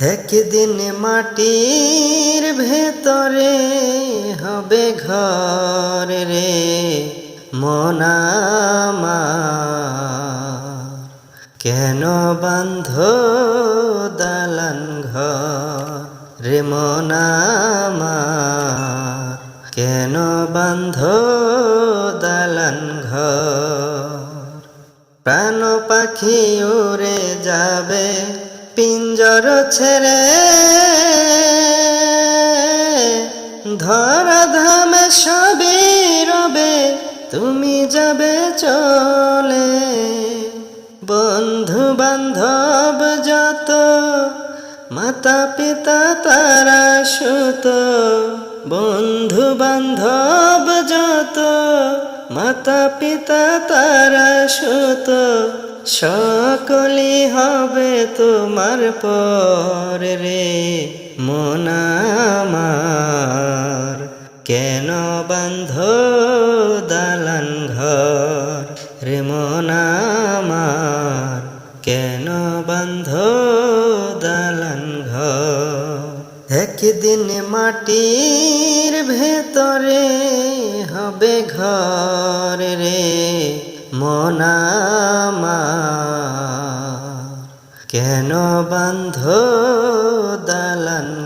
একদিন মাটির ভেতরে হবে ঘর রে মনামার কেন বান্ধ দালান ঘর রে মনামার কেন বান্ধ দালান ঘর? প্রাণ পাখি উড়ে যাবে পিঞ্জর ছেড়ে ধরা ধামে সবই রবে, তুমি যাবে চলে। বন্ধু বান্ধব যত মাতা পিতা তারা সুত। বন্ধু বান্ধব যত মাতা পিতা তারা সুত। সকলি হবে তোমার পর রে মনামার কেন বান্ধ দালান ঘর রে মনামার কেন বান্ধ দালান ঘর? একদিন মাটির ভেতরে হবে ঘর রে মনামার কেন বান্ধ দালান